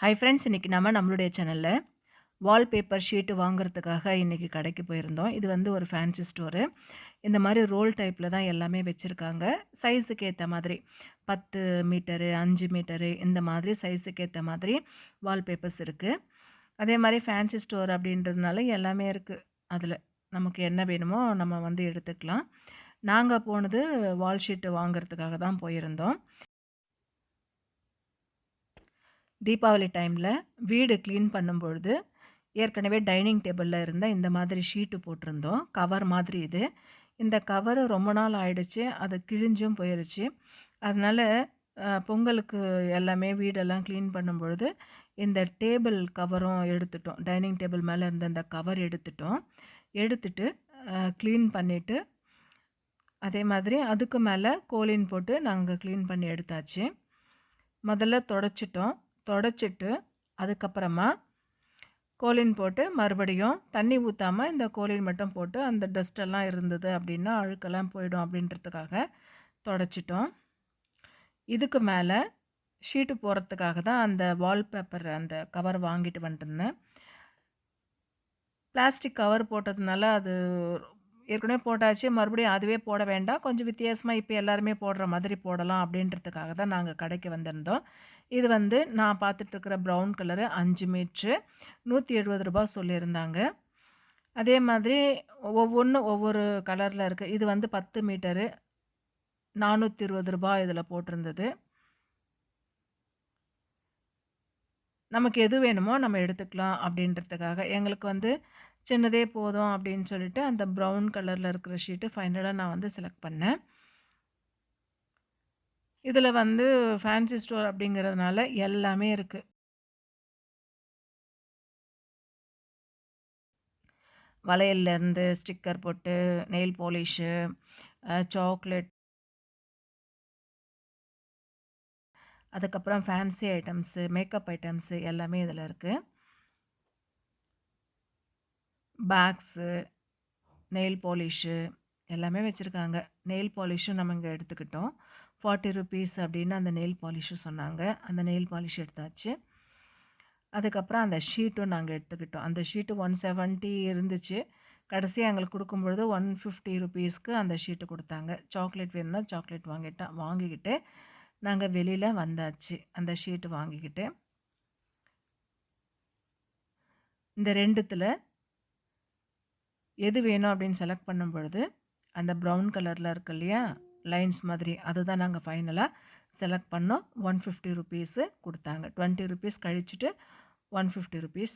Hi friends இன்றைக்கி நம்ம நம்மளுடைய சேனலில் வால்பேப்பர் ஷீட்டு வாங்குறதுக்காக இன்றைக்கி கடைக்கு போயிருந்தோம். இது வந்து ஒரு ஃபேன்சி ஸ்டோரு இந்த மாதிரி ரோல் டைப்பில் தான் எல்லாமே வச்சுருக்காங்க. சைஸுக்கு ஏற்ற மாதிரி பத்து மீட்டரு அஞ்சு மீட்டரு இந்த மாதிரி சைஸுக்கு ஏற்ற மாதிரி வால்பேப்பர்ஸ் இருக்குது அதே மாதிரி ஃபேன்சி ஸ்டோர் அப்படின்றதுனால எல்லாமே இருக்குது அதில் நமக்கு என்ன வேணுமோ நம்ம வந்து எடுத்துக்கலாம். நாங்கள் போனது வால் ஷீட்டு வாங்குறதுக்காக தான் போயிருந்தோம். தீபாவளி டைமில் வீடு க்ளீன் பண்ணும்பொழுது ஏற்கனவே டைனிங் டேபிளில் இருந்த இந்த மாதிரி ஷீட்டு போட்டிருந்தோம். கவர் மாதிரி இது. இந்த கவர் ரொம்ப நாள் ஆயிடுச்சு. அது கிழிஞ்சும் போயிடுச்சு அதனால் பொங்கலுக்கு எல்லாமே வீடெல்லாம் க்ளீன் பண்ணும்பொழுது இந்த டேபிள் கவரும் எடுத்துட்டோம். டைனிங் டேபிள் மேலே இருந்த இந்த கவர் எடுத்துட்டோம். எடுத்துட்டு க்ளீன் பண்ணிவிட்டு அதே மாதிரி அதுக்கு மேலே கோலின் போட்டு நாங்கள் க்ளீன் பண்ணி எடுத்தாச்சு. முதல்ல தொடச்சிட்டோம். தொடச்சிட்டு அதுக்கப்புறமா கோலின் போட்டு மறுபடியும் தண்ணி ஊற்றாமல் இந்த கோலின் மட்டும் போட்டு அந்த டஸ்டெல்லாம் இருந்தது அப்படின்னா அழுக்கெல்லாம் போயிடும் அப்படின்றதுக்காக தொடச்சிட்டோம். இதுக்கு மேலே ஷீட்டு போகிறதுக்காக தான் அந்த வால்பேப்பர் அந்த கவர் வாங்கிட்டு வந்துட்டுருந்தேன் பிளாஸ்டிக் கவர் போட்டதுனால அது ஏற்கனவே போட்டாச்சு. மறுபடியும் அதுவே போட வேண்டாம். கொஞ்சம் வித்தியாசமாக இப்போ எல்லாருமே போடுற மாதிரி போடலாம் அப்படின்றதுக்காக தான் நாங்கள் கடைக்கு வந்திருந்தோம். இது வந்து நான் பார்த்துட்ருக்கிற ப்ரௌன் கலரு அஞ்சு மீட்ரு. நூற்றி எழுபது ரூபா சொல்லியிருந்தாங்க. அதே மாதிரி ஒவ்வொன்றும் ஒவ்வொரு கலரில் இருக்குது இது வந்து பத்து மீட்டரு. நானூற்றி இருபது ரூபா இதில் போட்டிருந்தது. நமக்கு எது வேணுமோ நம்ம எடுத்துக்கலாம் அப்படின்றதுக்காக. எங்களுக்கு வந்து சின்னதே போதும் அப்படின்னு சொல்லிட்டு அந்த ப்ரௌன் கலரில் இருக்கிற ஷீட்டு ஃபைனலாக நான் வந்து செலக்ட் பண்ணேன். இதில் வந்து ஃபேன்சி ஸ்டோர் அப்படிங்கிறதுனால எல்லாமே இருக்குது வளையல்லேருந்து ஸ்டிக்கர் போட்டு நெயில் பாலிஷு சாக்லேட் அதுக்கப்புறம் ஃபேன்சி ஐட்டம்ஸு மேக்கப் ஐட்டம்ஸு எல்லாமே இதில் இருக்குது பேக்ஸு நெயில் பாலிஷு எல்லாமே வச்சுருக்காங்க. நெயில் பாலிஷும் நம்ம இங்கே எடுத்துக்கிட்டோம். ஃபார்ட்டி ருபீஸ் அப்படின்னு அந்த நெயில் பாலிஷும் சொன்னாங்க. அந்த நெயில் பாலிஷ் எடுத்தாச்சு. அதுக்கப்புறம் அந்த ஷீட்டும் நாங்கள் எடுத்துக்கிட்டோம். அந்த ஷீட்டு ஒன் செவன்ட்டி இருந்துச்சு. கடைசியாக எங்களுக்கு கொடுக்கும்பொழுது ஒன் ஃபிஃப்டி ருபீஸ்க்கு அந்த ஷீட்டு கொடுத்தாங்க. சாக்லேட் வேணும்னா சாக்லேட் வாங்கிட்டோம் வாங்கிக்கிட்டு நாங்கள் வெளியில் வந்தாச்சு. அந்த ஷீட்டு வாங்கிக்கிட்டு. இந்த ரெண்டுத்தில் எது வேணும் அப்படின்னு செலக்ட் பண்ணும் பொழுது அந்த ப்ரௌன் கலரில் இருக்கு இல்லையா லைன்ஸ் மாதிரி அதுதான் நாங்கள் ஃபைனலாக செலக்ட் பண்ணோம். ஒன் ஃபிஃப்டி ருபீஸு கொடுத்தாங்க. டுவெண்ட்டி ருபீஸ் கழிச்சுட்டு ஒன் ஃபிஃப்டி ருபீஸ்